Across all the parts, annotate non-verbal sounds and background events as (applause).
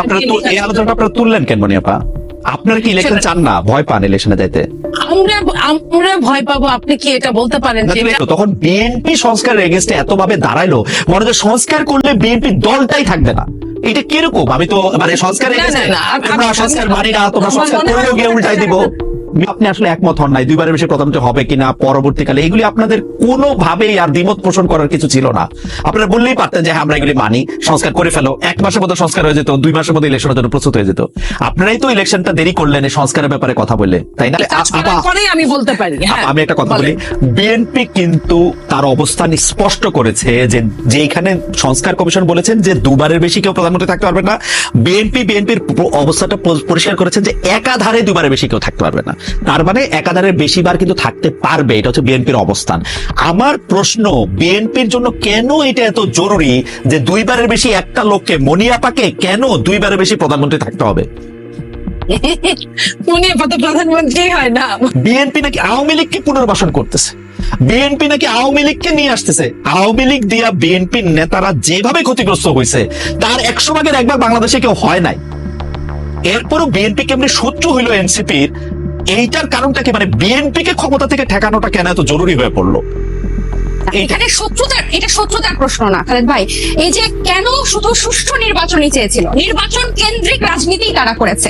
আপনারা এই আলোচনাটা আপনারা তুললেন কেন মনিয়াপা? আপনারা কি ইলেকশন চান না? ভয় পান ইলেকশনে যাইতে? আমরা আমরা ভয় পাবো আপনি কি এটা বলতে পারেন তখন বিএনপি সংস্কারের এগেনস্টে এত ভাবে দাঁড়াইলো মনে হয় সংস্কার করলে বিএনপি দলটাই থাকবে না। এটা কীরকম? আমি তো মানে সংস্কার তোমরা সংস্কার মানি না তোমরা সংস্কার করলেও গিয়ে উল্টাই দিব। আপনি আসলে একমত হন নাই দুইবারের বেশি প্রধানমন্ত্রী হবে কিনা পরবর্তীকালে এগুলি আপনাদের কোনোভাবেই আর দ্বিমত পোষণ করার কিছু ছিল না। আপনারা বললেই পারতেন যে হ্যাঁ, আমরা এগুলি মানি সংস্কার করে ফেলো। এক মাসের মধ্যে সংস্কার হয়ে যেত দুই মাসের মধ্যে ইলেকশনের জন্য প্রস্তুত হয়ে যেত। আপনারাই তো ইলেকশনটা দেরি করলেন এই সংস্কারের ব্যাপারে কথা বলে তাই না? আপা- পরেই আমি বলতে পারি হ্যাঁ। আমি একটা কথা বলি বিএনপি কিন্তু তার অবস্থান স্পষ্ট করেছে যে যে এখানে সংস্কার কমিশন বলেছেন যে দুবারের বেশি কেউ প্রধানমন্ত্রী থাকতে পারবে না বিএনপি বিএনপির অবস্থাটা পরিষ্কার করেছেন যে একাধারে দুবারের বেশি কেউ থাকতে পারবে না। তার মানে একাধারে বেশিবার কিন্তু থাকতে পারবে এটা হচ্ছে বিএনপির অবস্থান। আমার প্রশ্ন বিএনপির জন্য কেন এটা এত জরুরি যে দুইবারের বেশি একটা লোককে মনিয়াপাকে কেন দুইবারের বেশি প্রধানমন্ত্রী থাকতে হবে? উনি আপাতত প্রধানমন্ত্রী হয় না। বিএনপি নাকি আওয়ামী লীগকে পুনর্বাসন করতেছে? বিএনপি নাকি আওয়ামী লীগকে নিয়ে আসতেছে? আওয়ামী লীগ দিয়া বিএনপির নেতারা যেভাবে ক্ষতিগ্রস্ত হয়েছে তার একশো ভাগের একবার বাংলাদেশে কেউ হয় নাই। এরপরও বিএনপি কেমনি শত্রু হইল এনসিপির এইটার কারণটা কি? মানে বিএনপি কে ক্ষমতা থেকে ঠেকানোটা কেন এত জরুরি হয়ে পড়ল? এখানে শত্রুতার এটা শত্রুতার প্রশ্ন না খালেদ ভাই। এই যে কেন শুধু সুষ্ঠু নির্বাচনই চেয়েছিল? নির্বাচন কেন্দ্রিক রাজনীতি তারা করেছে।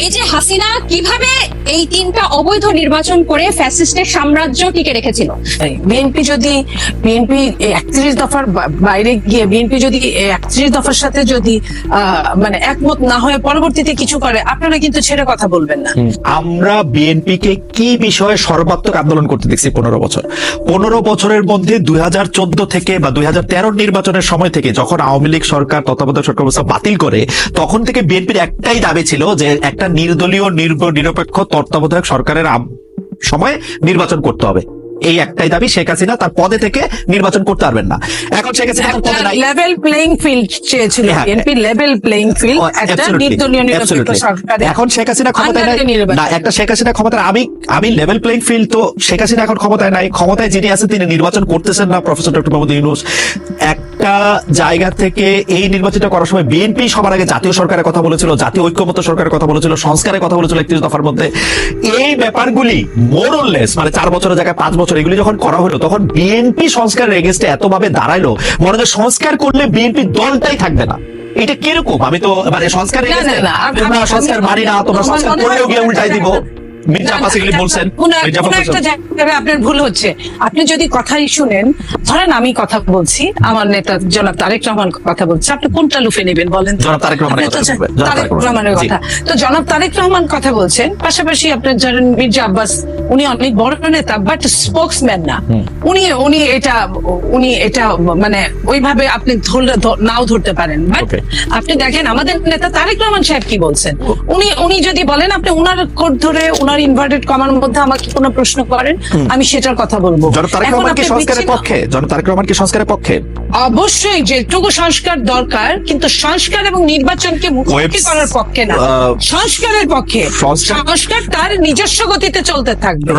এই যে হাসিনা কীভাবে এই তিনটা অবৈধ নির্বাচন করে ফ্যাসিস্টের সাম্রাজ্য টিকে রেখেছিল? বিএনপি যদি বিএনপি একত্রিশ দফার বাইরে গিয়ে বিএনপি যদি একত্রিশ দফার সাথে যদি মানে একমত না হয়ে পরবর্তীতে কিছু করে আপনারা কিন্তু ছেড়ে কথা বলবেন না। আমরা বিএনপি কে কি বিষয়ে সর্বাত্মক আন্দোলন করতে দেখছি পনেরো বছর? পনেরো বছরের মধ্যে দুই হাজার চোদ্দ থেকে বা দুই হাজার তেরো নির্বাচনের সময় থেকে যখন আওয়ামী লীগ সরকার তত্ত্বাবধায়ক সরকার ব্যবস্থা বাতিল করে তখন থেকে বিএনপির একটাই দাবি ছিল যে একটা নির্দলীয় নিরপেক্ষ তত্ত্বাবধায়ক সরকারের সময় নির্বাচন করতে হবে। এই একটাই দাবি শেখ হাসিনা তার পদে থেকে নির্বাচন করতে পারবেন না। এখন Sheikh Hasina level playing field চেয়েছিল। বিএনপি লেভেল প্লেইং ফিল্ড একটা নির্দলীয় নিরপেক্ষ. সরকারে এখন শেখ হাসিনা ক্ষমতায় নাই। না একটা শেখ হাসিনা ক্ষমতায় আমি আমি লেভেল প্লেইং ফিল্ড তো শেখ হাসিনা এখন ক্ষমতায় নাই। ক্ষমতায় যিনি আছেন তিনি নির্বাচন করতেছেন না প্রফেসর ডক্টর মোহাম্মদ ইউনুস একটা জায়গা থেকে এই নির্বাচনটা করার সময় বিএনপি সবার আগে জাতীয় সরকারের কথা বলেছিল জাতীয় ঐক্যমত সরকারের কথা বলেছিল সংস্কারের কথা বলেছিল একত্রিশ দফার মধ্যে। এই ব্যাপারগুলি মোরলেস মানে চার বছরের জায়গায় পাঁচ বছর এগুলি যখন করা হলো তখন বিএনপি সংস্কারের এগেনস্টে এতভাবে দাঁড়াইলো মনে হয় সংস্কার করলে বিএনপি দলটাই থাকবে না। এটা কীরকম? আমি তো মানে সংস্কার তোমরা সংস্কার মানি না তোমরা সংস্কার করলেও গিয়ে উল্টাই দিব। মির্জা আব্বাস বলছেন। কোনো মির্জা কোনো আব্বাস একটা বলছেন। জায়গায় আপনার ভুল হচ্ছে। আপনি যদি কথাই শুনেন ধরেন আমি কথা বলছি আমার নেতা জনাব তারেক রহমান কথা বলছে আপনি কোনটা লুফে নেবেন বলেন তারেক রহমানের কথা চান- বলবেন। জনাব তারেক তারেক রহমান, রহমানের জি। কথা। তো জনাব তারেক রহমান কথা বলছেন পাশাপাশি আপনার ধরেন মির্জা আব্বাস উনি অনেক বড় নেতা বাট স্পোক্সম্যান না। উনি উনি এটা উনি এটা মানে ওইভাবে আপনি ধরলে নাও ধরতে পারেন। বাট আপনি দেখেন আমাদের নেতা তারেক রহমান সাহেব কি বলছেন? উনি উনি যদি বলেন আপনি উনার কোড ধরে উনার ইনভার্টেড কমার মধ্যে আমাকে কোনো প্রশ্ন করেন আমি সেটার কথা বলব। জনতারক তারেক রহমান কি সংস্কারের পক্ষে জনতারক তারেক রহমান কি সংস্কারের পক্ষে। অবশ্যই যেটুকু সংস্কার দরকার কিন্তু সংস্কার এবং নির্বাচনকে মুখোমুখি করার পক্ষে না। সংস্কারের পক্ষে। সংস্কার- তার নিজস্ব গতিতে চলতে থাকবে।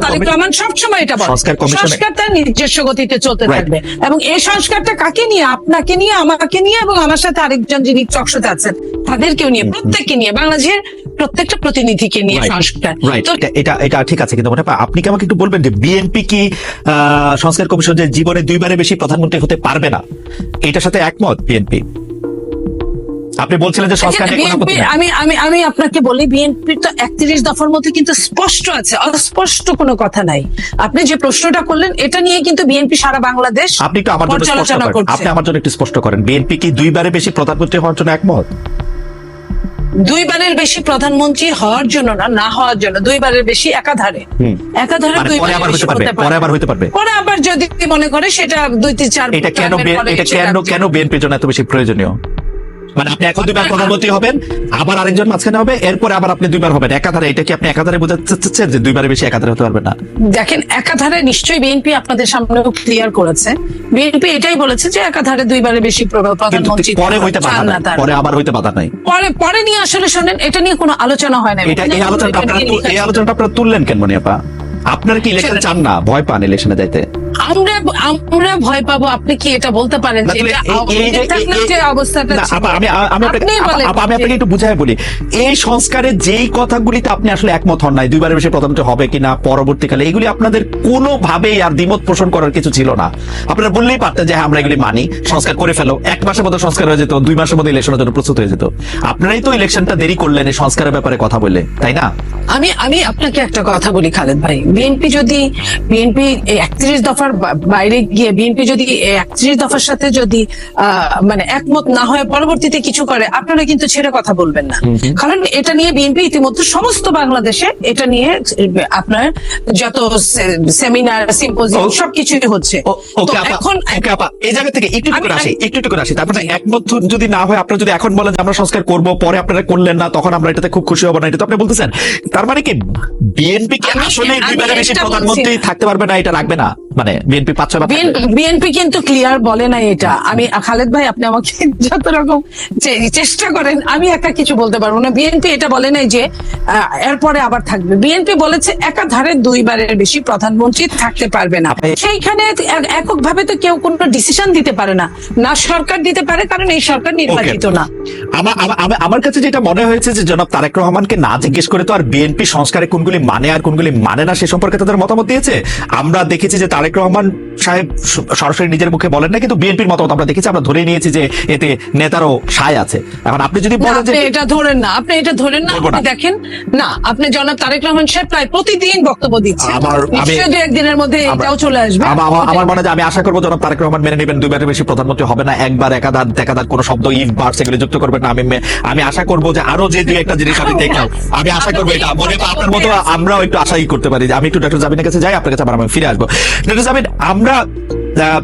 তারেক রহমান সবসময় এটা বলে। সংস্কার তার নিজস্ব গতিতে চলতে থাকবে। এবং এই সংস্কারটা কাকে নিয়ে? আপনাকে নিয়ে আমাকে নিয়ে এবং আমার সাথে আরেকজন যিনি চকশতে আছেন তাদেরকেও নিয়ে প্রত্যেককে নিয়ে বাংলাদেশের প্রত্যেকটা প্রতিনিধিকে নিয়ে সংস্কার। এটা- এটা ঠিক আছে কিন্তু আপনি কি আমাকে একটু বলবেন যে বিএনপি কি আহ, সংস্কার কমিশন যে জীবনে দুইবারের বেশি প্রধানমন্ত্রী হতে পারবে না। এটার সাথে একমত বিএনপি আপনি বলছিলেন যে সংস্কার আপত্তি নাই। আমি আমি আমি আপনাকে বলি বিএনপি তো একত্রিশ দফার মধ্যে কিন্তু স্পষ্ট আছে অস্পষ্ট কোনো কথা নাই। আপনি যে প্রশ্নটা করলেন এটা নিয়ে কিন্তু বিএনপি সারা বাংলাদেশ আপনি একটু আমার জন্য আপনি আমার জন্য একটু স্পষ্ট করেন। বিএনপি কি দুইবারে বেশি প্রধানমন্ত্রী হওয়ার জন্য একমত? দুইবারের বেশি প্রধানমন্ত্রী হওয়ার জন্য না না হওয়ার জন্য দুইবারের বেশি একাধারে। একাধারে দুইবার পরে আবার বেশি হতে পারবে পরে আবার হতে পারবে। পরে আবার যদি মনে করে সেটা দুই তিন চার এটা কেন এটা কেন কেন বিএনপির জন্য এত বেশি প্রয়োজনীয়? মানে আপনি এখন দুইবার প্রধানমন্ত্রী হবেন আবার আরেকজন মাঝখানে হবে এরপরে আবার আপনি দুইবার হবেন। একাধারে এটা কি আপনি একাধারে বোঝাতে চাচ্ছেন যে দুইবারে বেশি একাধারে হতে পারবে না? দেখেন একাধারে নিশ্চয়ই বিএনপি আপনাদের সামনে ক্লিয়ার করেছে। বিএনপি এটাই বলেছে যে একাধারে দুইবারে বেশি প্রধানমন্ত্রী পরে হইতে বাধা না নাই পরে আবার হইতে বাধা নাই। পরে পরে নিয়ে আসলে শুনেন এটা নিয়ে কোনো আলোচনা হয় না এটা এই আলোচনাটা আপনারা এই আলোচনাটা আপনারা তুললেন কেন মনিয়াপা? আপনারা কি ইলেকশন চান না? ভয় পান ইলেকশনে যাইতে? আমরা আমরা ভয় পাবো আপনি কি এটা বলতে পারেন যে যে- অবস্থাটা আমি আমি আপনাকে একটু বুঝাই বলি। এই সংস্কারে যেই কথাগুলিতে আপনি আসলে একমত হন নাই দুইবারের বেশি হবে কিনা পরবর্তীকালে এগুলি আপনাদের কোনোভাবেই আর দ্বিমত পোষণ করার কিছু ছিল না। আপনারা বললেই পারতেন যে হ্যাঁ আমরা এগুলি মানি সংস্কার করে ফেলো। এক মাসের মধ্যে সংস্কার হয়ে যেত দুই মাসের মধ্যে ইলেকশনের জন্য প্রস্তুত হয়ে যেত। আপনারাই তো ইলেকশনটা দেরি করলেন এই সংস্কারের ব্যাপারে কথা বলে তাই না? আমি আমি আপনাকে একটা কথা বলি খালেদ ভাই। বিএনপি যদি বিএনপি একত্রিশ দফার বাইরে গিয়ে বিএনপি যদি একত্রিশ দফার সাথে যদি মানে একমত না হয়ে পরবর্তীতে কিছু করে আপনারা কিন্তু ছেড়ে কথা বলবেন না। কারণ এটা নিয়ে বিএনপি ইতিমধ্যে সমস্ত বাংলাদেশে এটা নিয়ে আপনার যত সেমিনার সিম্পোজিয়াম সবকিছুই হচ্ছে। এখন এই জায়গা থেকে একটু করে আসি একটু একটু করে আসি। তারপরে একমত যদি না হয় আপনারা যদি এখন বলেন যে আমরা সংস্কার করব পরে আপনারা করলেন না তখন আমরা এটাতে খুব খুশি হব না এটা তো আপনি বলতেছেন। তার মানে কি বিএনপি কি আসলে আমি দুইবারে বেশি প্রধানমন্ত্রী থাকতে পারবে না এটা রাখবে না? মানে বিএনপি পাঁচ ছয় বিএনপি কিন্তু ক্লিয়ার বলে না এটা। আমি খালেদ ভাই আপনি আমাকে (laughs) যত রকম চেষ্টা করেন আমি একা কিছু বলতে পারব না। বিএনপি এটা বলে নাই যে এরপরে আবার থাকবে। বিএনপি বলেছে একাধারে দুইবারের বেশি প্রধানমন্ত্রী থাকতে পারবে না। সেইখানে একক ভাবে তো কেউ কোনো ডিসিশন দিতে পারে না। না সরকার দিতে পারে কারণ এই সরকার নির্বাচিত না। আমার কাছে যেটা মনে হয়েছে যে জনাব তারেক রহমানকে না জিজ্ঞেস করে তো আর বিএনপি সংস্কারে কোনগুলি মানে আর কোনগুলি মানে না সে সম্পর্কে তাদের মতামত দিয়েছে? আমরা দেখেছি যে তারেক রহমান সাহেব সরাসরি নিজের মুখে বলেন না কিন্তু বিএনপির মতামত আমরা দেখেছি আমরা ধরে নিয়েছি যে এতে নেতারও সায় আছে। এখন আপনি যদি বলেন যে এটা ধরেন না আপনি এটা ধরেন না আপনি দেখেন না আপনি জনাব তারেক রহমান সাহেব প্রায় প্রতিদিন বক্তব্য দিচ্ছেন। আমার- আমি- একদিনের মধ্যে এটাও চলে আসবে। আমার- মনে হয় আমি আশা করব জনাব তারেক রহমান মেনে নেবেন দুইবারের বেশি প্রধানমন্ত্রী হবে না একবার একাধার একাধার কোনো শব্দ ইফ বার সেগুলো যুক্ত করবেন না। আমি আমি আশা করব যে আরও যে দুই একটা জিনিস আমি দেখলাম আমি আশা করব এটা। মনে আপনার মতো আমরাও একটু আশাই করতে পারি যে আমি একটু ডক্টর জামিনের কাছে যাই আপনার কাছে আবার আমি ফিরে আসব। ডক্টর জামিন আমরা আহ,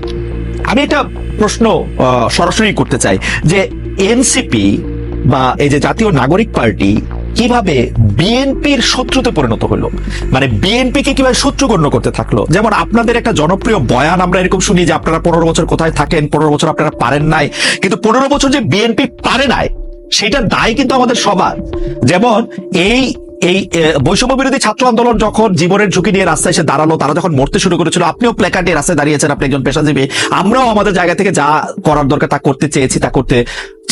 আমি একটা প্রশ্ন সরাসরি করতে চাই যে এনসিপি বা এই যে জাতীয় নাগরিক পার্টি কীভাবে বিএনপির শত্রুতে পরিণত হলো? মানে বিএনপি কে কীভাবে শত্রু গণ্য করতে থাকল? যেমন আপনাদের একটা জনপ্রিয় বয়ান আমরা এরকম শুনি যে আপনারা পনেরো বছর কোথায় থাকেন পনেরো বছর আপনারা পারেন নাই। কিন্তু পনেরো বছর যে বিএনপি পারে নাই সেটার দায় কিন্তু আমাদের সবার যেমন এই এই বৈষম্য বিরোধী ছাত্র আন্দোলন যখন জীবনের ঝুঁকি নিয়ে রাস্তায় এসে দাঁড়াল, তারা যখন মরতে শুরু করেছিল, আপনিও প্ল্যাকার্ড নিয়ে রাস্তায় দাঁড়িয়েছেন, আপনি একজন পেশাজীবী। আমরাও আমাদের জায়গা থেকে যা করার দরকার তা করতে চেয়েছি, তা করতে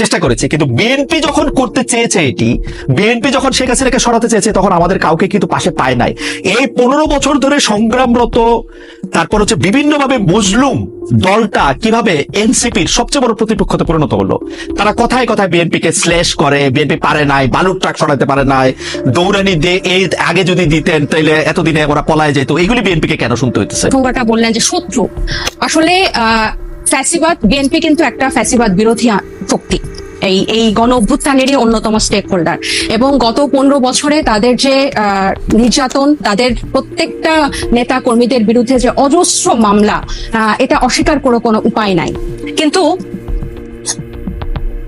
চেষ্টা করেছে, কিন্তু বিএনপি যখন করতে চেয়েছে এটি, বিএনপি যখন শেখ হাসিনাকে সরাতে চেয়েছে, তখন আমাদের কাউকে কিন্তু পাশে পায় নাই। এই পনেরো বছর ধরে সংগ্রামরত, তারপর হচ্ছে বিভিন্নভাবে মুসলুম দলটা কীভাবে এনসিপির সবচেয়ে বড় প্রতিপক্ষতে পরিণত হলো, তারা কথায় কথায় বিএনপি কে স্ল্যাশ করে, বিএনপি পারে নাই, বালুর ট্রাক সরাতে পারে নাই, দৌড়ানি দিয়ে এই আগে যদি দিতেন তাহলে এতদিনে ওরা পলায় যেত, এগুলি বিএনপি কে কেন শুনতে হইতেছে? বললেন যে শত্রু। আসলে ফ্যাসিবাদ, বিএনপি কিন্তু একটা ফ্যাসিবাদ বিরোধী শক্তি এই এই গণ অভ্যুত্থানেরই অন্যতম স্টেক হোল্ডার এবং গত পনেরো বছরে তাদের যে নির্যাতন, তাদের প্রত্যেকটা নেতা কর্মীদের বিরুদ্ধে যে অজস্র মামলা এটা অস্বীকার করে কোনো উপায় নাই। কিন্তু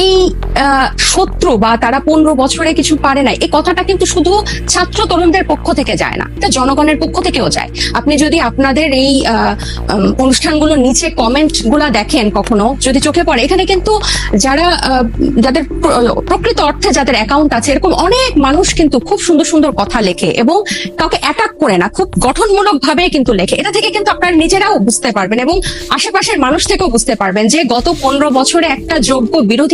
এই শত্রু বা তারা পনেরো বছরে কিছু পারে না এই কথাটা কিন্তু শুধু ছাত্র তরুণদের পক্ষ থেকে যায় না, এটা জনগণের পক্ষ থেকেও যায়। আপনি যদি আপনাদের এই অনুষ্ঠানগুলোর নিচে কমেন্টগুলা দেখেন কখনো, যদি চোখে পড়ে, এখানে কিন্তু যারা যাদের প্রকৃত অর্থে যাদের অ্যাকাউন্ট আছে, এরকম অনেক মানুষ কিন্তু খুব সুন্দর সুন্দর কথা লেখে এবং কাউকে অ্যাটাক করে না, খুব গঠনমূলক ভাবে কিন্তু লেখে। এটা থেকে কিন্তু আপনারা নিজেরাও বুঝতে পারবেন এবং আশেপাশের মানুষ থেকেও বুঝতে পারবেন যে গত পনেরো বছরে একটা যোগ্য বিরোধী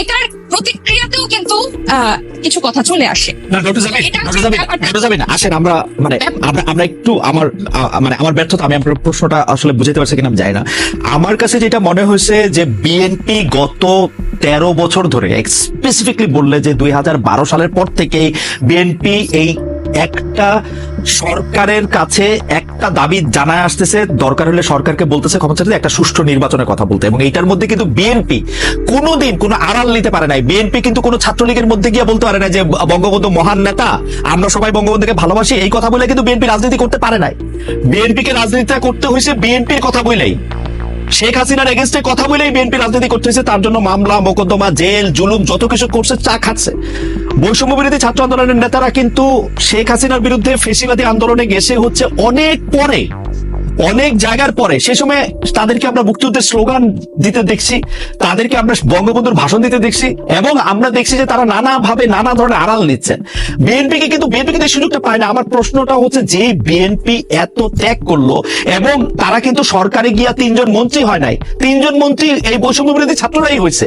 এটার প্রতিক্রিয়াতেও কিন্তু কিছু কথা চলে আসে। আসেন আমরা মানে আমরা আমরা একটু আমার মানে আমার ব্যর্থতা আমি আপনার প্রশ্নটা আসলে বুঝতে পারছি কিনা জানি না। আমার কাছে যেটা মনে হয়েছে যে বিএনপি গত তেরো বছর ধরে স্পেসিফিকলি বললে যে দুই হাজার বারো সালের পর থেকে বিএনপি এই একটা সরকারের কাছে একটা দাবি জানায় আসতেছে, দরকার হলে সরকারকে বলতেছে ক্ষমতা একটা সুষ্ঠু নির্বাচনের কথা বলতে। এবং এইটার মধ্যে কিন্তু বিএনপি কোনোদিন কোনো আড়াল নিতে পারে নাই। বিএনপি কিন্তু কোনো ছাত্রলীগের মধ্যে গিয়ে বলতে পারে না যে, বঙ্গবন্ধু মহান নেতা, আমরা সবাই বঙ্গবন্ধুকে ভালোবাসি, এই কথা বলে কিন্তু বিএনপি রাজনীতি করতে পারে নাই। বিএনপিকে রাজনীতিটা করতে হয়েছে বিএনপির কথা বলেই। শেখ হাসিনার এগেনস্টে কথা বলেই বিএনপি রাজনীতি করতেছে তার জন্য মামলা, মোকদ্দমা, জেল, জুলুম, যত কিছু করছে, চা খাচ্ছে। বৈষম্য বিরোধী ছাত্র আন্দোলনের নেতারা কিন্তু শেখ হাসিনার বিরুদ্ধে ফেসিবাদী আন্দোলনে গেছে হচ্ছে অনেক পরে। অনেক জায়গার পরে, সে সময় তাদেরকে আমরা মুক্তিযুদ্ধের স্লোগান দিতে দেখছি, তাদেরকে আমরা বঙ্গবন্ধুর ভাষণ দিতে দেখছি, এবং আমরা দেখছি যে তারা নানা ভাবে নানা ধরনের আড়াল নিচ্ছেন। বিএনপিকে কিন্তু বিএনপি কিন্তু সুযোগটা পায় না। আমার প্রশ্নটা হচ্ছে, যে বিএনপি এত ত্যাগ করল, এবং তারা কিন্তু সরকারে গিয়া তিনজন মন্ত্রী হয় নাই, তিনজন মন্ত্রী এই বৈষম্য বিরোধী ছাত্ররাই হয়েছে।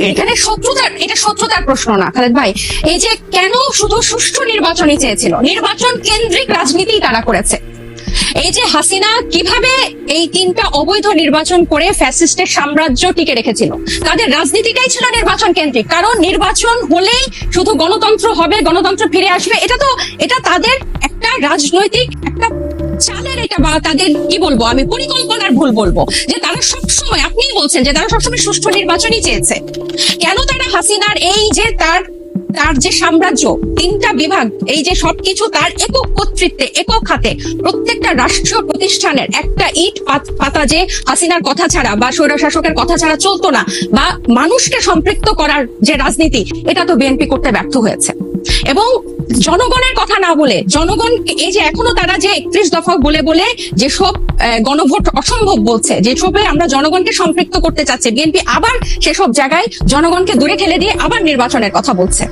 এখানে শত্রুতার এটা শত্রুতার প্রশ্ন না খালেদ ভাই। এই যে কেন শুধু সুষ্ঠু নির্বাচনই চেয়েছিল? নির্বাচন কেন্দ্রিক রাজনীতি তারা করেছে। এই যে হাসিনা কীভাবে এই তিনটা অবৈধ নির্বাচন করে ফ্যাসিস্টের সাম্রাজ্য টিকে রেখেছিল? তাদের রাজনীতিটাই ছিল নির্বাচন কেন্দ্রিক। কারণ নির্বাচন হলেই শুধু গণতন্ত্র হবে গণতন্ত্র ফিরে আসবে। এটা তো এটা তাদের একটা রাজনৈতিক একটা চালের এটা বা তাদের কি বলব, আমি পরিকল্পনার ভুল বলব, যে তারা সবসময়, আপনিই বলছেন যে তারা সবসময় সুষ্ঠু নির্বাচনই চেয়েছে। কেন তারা হাসিনার এই যে তার তার যে সাম্রাজ্য, তিনটা বিভাগ, এই যে সবকিছু তার একক কর্তৃত্বে, একক হাতে, প্রত্যেকটা রাষ্ট্রীয় প্রতিষ্ঠানের একটা ইট পাত- যে হাসিনার কথা ছাড়া বা স্বৈরশাসকের কথা ছাড়া চলতো না, বা মানুষকে সম্পৃক্ত করার যে রাজনীতি, এটা তো বিএনপি করতে ব্যর্থ হয়েছে। এবং জনগণের কথা না বলে, জনগণ এই যে এখনও তারা যে একত্রিশ দফা বলে বলে যেসব গণভোট অসম্ভব বলছে যেসবে আমরা জনগণকে সম্পৃক্ত করতে চাচ্ছি, বিএনপি আবার সেসব জায়গায় জনগণকে দূরে ঠেলে দিয়ে আবার নির্বাচনের কথা বলছে।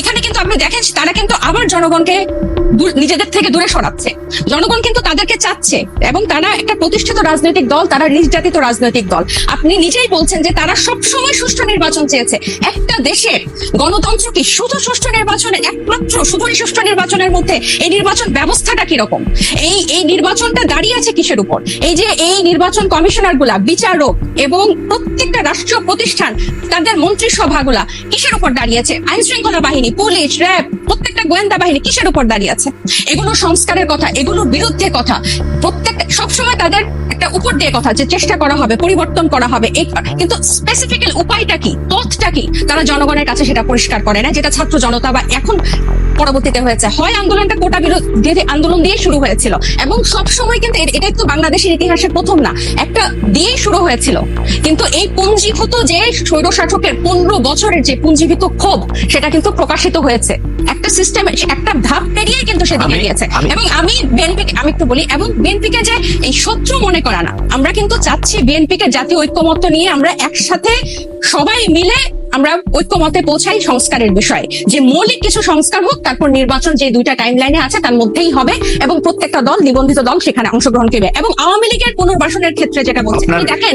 এখানে কিন্তু আপনি দেখেন, তারা কিন্তু আবার জনগণকে নিজেদের থেকে দূরে সরাচ্ছে। জনগণ কিন্তু তাদেরকে চাচ্ছে এবং তারা একটা প্রতিষ্ঠিত রাজনৈতিক দল, তারা নির্যাতিত রাজনৈতিক দল। আপনি নিজেই বলছেন যে তারা সব সময় সুষ্ঠু নির্বাচন চেয়েছে। একটা দেশের গণতন্ত্র কি শুধু সুষ্ঠু নির্বাচনের, একমাত্র শুধু সুষ্ঠু নির্বাচনের মধ্যে এই নির্বাচন ব্যবস্থাটা কীরকম? এই এই নির্বাচনটা দাঁড়িয়ে আছে কিসের উপর? এই যে এই নির্বাচন কমিশনারগুলা বিচারক এবং প্রত্যেকটা রাষ্ট্রীয় প্রতিষ্ঠান, তাদের মন্ত্রিসভাগুলা কিসের উপর দাঁড়িয়েছে আইন শৃঙ্খলা বাহিনী পুলিশ র্যাব প্রত্যেকটা গোয়েন্দা বাহিনী কিসের উপর দাঁড়িয়ে আছে? এগুলো সংস্কারের কথা এগুলোর বিরুদ্ধে কথা। প্রত্যেকটা সবসময় তাদের একটা উপর দিয়ে কথা যে চেষ্টা করা হবে, পরিবর্তন করা হবে কিন্তু স্পেসিফিক্যাল উপায়টা কি পথটা কি? তারা জনগণের কাছে সেটা পরিষ্কার করে না, যেটা ছাত্র জনতা বা এখন পরবর্তীতে হয়েছে। হয় আন্দোলনটা কোটা বিরোধী আন্দোলন দিয়ে শুরু হয়েছিল, এবং সব সময় কিন্তু এটাই তো বাংলাদেশের ইতিহাসে প্রথম না, একটা দিয়ে শুরু হয়েছিল। কিন্তু এই পুঞ্জীভূত যে স্বৈরশাসকের পনেরো বছরের যে পুঞ্জীভূত ক্ষোভ, সেটা কিন্তু প্রকাশিত হয়েছে। একটা সিস্টেম একটা ধাপ পেরিয়ে কিন্তু সেদিকে আমি- গিয়েছে। এবং আমি বিএনপি আমি একটু বলি এবং বিএনপিকে যে এই শত্রু মনে করা না আমরা কিন্তু চাচ্ছি বিএনপিকে জাতীয় ঐক্যমত্য নিয়ে আমরা একসাথে সবাই মিলে আমরা ঐক্যমতে পৌঁছাই সংস্কারের বিষয়ে। যে মৌলিক কিছু সংস্কার হোক তারপর নির্বাচন যে দুইটা টাইম লাইনে আছে তার মধ্যেই হবে এবং প্রত্যেকটা দল নিবন্ধিত দল সেখানে অংশগ্রহণ করবে। এবং আওয়ামী লীগের পুনর্বাসনের ক্ষেত্রে যেটা বলছে দেখেন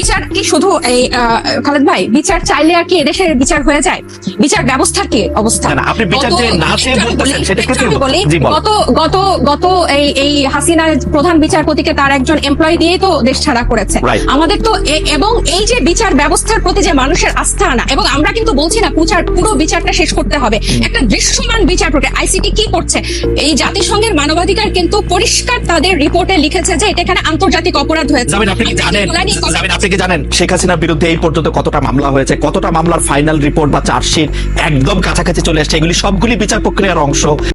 বিচার কি শুধু এই খালেদ ভাই বিচার চাইলে আর কি এদেশের বিচার হয়ে যায়? বিচার ব্যবস্থার কি অবস্থা? না, না, আপনি বিচার যে না আমি বলতেছেন, সেটা গত গত গত এই এই হাসিনার প্রধান বিচারপতিকে তার একজন এমপ্লয়ি দিয়েই তো দেশ ছাড়া করেছে। আমাদের তো এবং এই যে বিচার ব্যবস্থার প্রতি যে মানুষের আস্থা আনা এবং আমরা কিন্তু বলছি না পুচার পুরো বিচারটা শেষ করতে হবে। একটা দৃশ্যমান বিচার প্রক্রিয়া আইসিটি কি করছে? এই জাতিসংঘের মানবাধিকার কিন্তু পরিষ্কার তাদের রিপোর্টে লিখেছে যে এটা এখানে আন্তর্জাতিক অপরাধ হয়েছে। জামিন আপনি কি আমরা জানেন এগুলা নিয়ে কথা জামিন আপনি কি জানেন শেখ হাসিনার বিরুদ্ধে এই পর্যন্ত কতটা মামলা হয়েছে, কতটা মামলার ফাইনাল রিপোর্ট বা চার্জশিট একদম কাছাকাছি চলে আসছে এগুলি সবগুলি বিচার প্রক্রিয়ার অংশ।